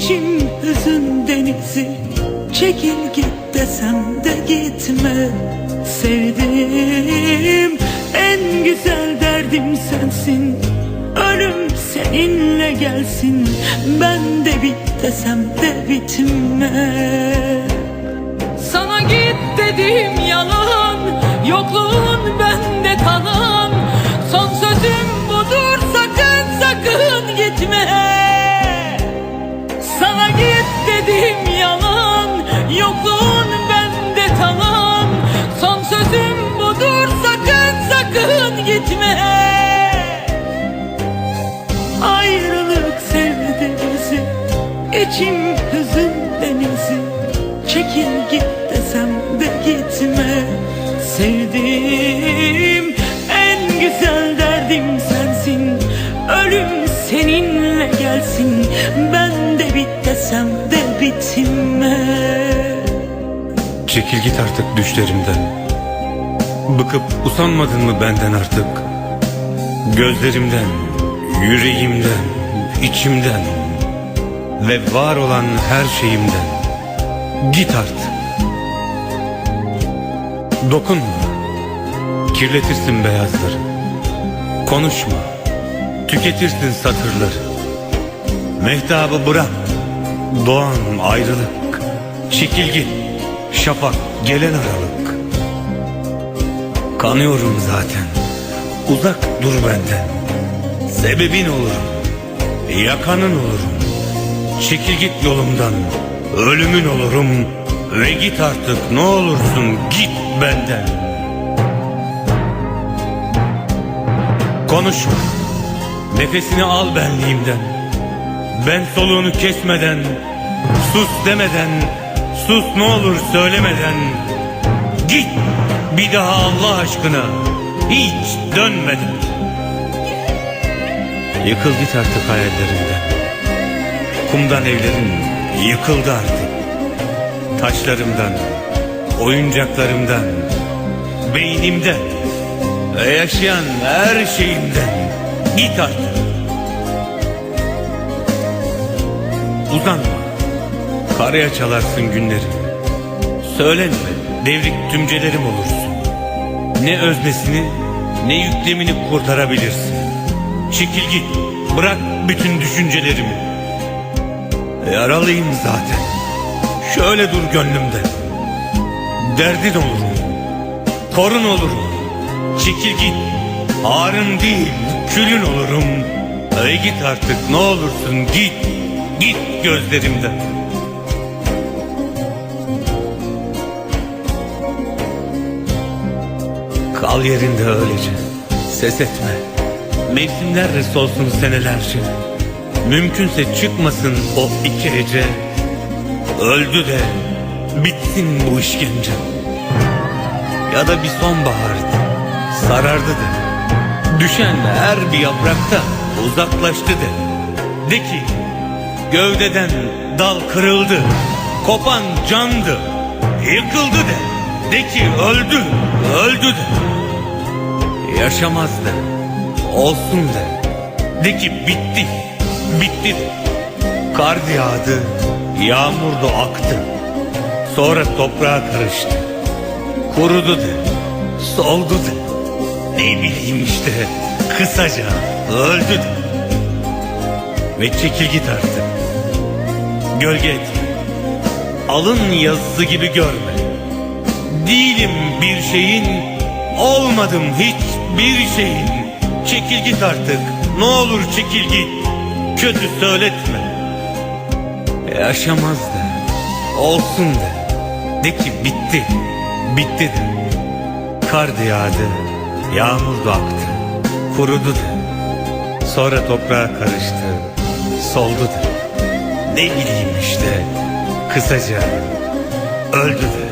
İçim hüzün denizi Çekil git desem de gitme. Sevdim en güzel derdim sensin. Ölüm seninle gelsin. Ben de bit desem de bitme. Sana git dediğim yalan Yokluğun bende kal gitme. Ayrılık sevdi bizi İçim hüzün denizi Çekil git desem de gitme. Sevdiğim en güzel derdim sensin. Ölüm seninle gelsin. Ben de bit desem de bitme. Çekil git artık düşlerimden Bıkıp usanmadın mı benden artık? Gözlerimden, yüreğimden, içimden Ve var olan her şeyimden. Git artık. Dokunma. Kirletirsin beyazları. Konuşma. Tüketirsin satırları. Mehtabı bırak. Doğan ayrılık. Çekil git Şafak gelen aralık Kanıyorum zaten. Uzak dur benden. Sebebin olurum. Yakanın olurum. Çekil git yolumdan. Ölümün olurum. Ve git artık. Ne olursun git benden. Konuşma Nefesini al benliğimden. Ben soluğunu kesmeden Sus demeden Sus ne olur söylemeden. Git bir daha Allah aşkına Hiç dönmeden Yıkıl git artık hayallerinden. Kumdan evlerin yıkıldı artık. Taşlarımdan Oyuncaklarımdan Beynimden yaşayan her şeyimden Git artık. Uzanma. Karaya çalarsın günlerimi Söylenme devrik tümcelerim olursun. Ne öznesini ne yüklemini kurtarabilirsin. Çekil git bırak bütün düşüncelerimi. Yaralıyım zaten. Şöyle dur gönlümde. Derdin olurum Korun olurum Çekil git. Ağrın değil külün olurum. Ay git artık ne olursun git. Git gözlerimden Kal yerinde öylece. Ses etme. Mevsimler solsun senelerce Mümkünse çıkmasın o iki hece Öldü de Bitsin bu işkence. Ya da bir sonbahardı. Sarardı de. Düşen her bir yaprakta Uzaklaştı de. De ki Gövdeden dal kırıldı. Kopan candı. Yıkıldı de. De ki öldü Öldü de Yaşamaz de Olsun de. De ki bitti Bitti. De Kar yağdı Yağmur da aktı. Sonra toprağa karıştı. Kurudu de Soldu de. Ne bileyim işte Kısaca öldü de. Ve çekil git artık. Gölge etme Alın yazısı gibi görme. Değilim bir şeyin Olmadım hiçbir şeyin. Çekil git artık. Ne olur çekil git. Kötü söyletme. Yaşamaz da. Olsun da. De ki bitti. Bitti de. Kar yağdı. Yağmur da aktı. Kurudu da. Sonra toprağa karıştı. Soldu da. Ne bileyim işte. Kısaca. Öldü de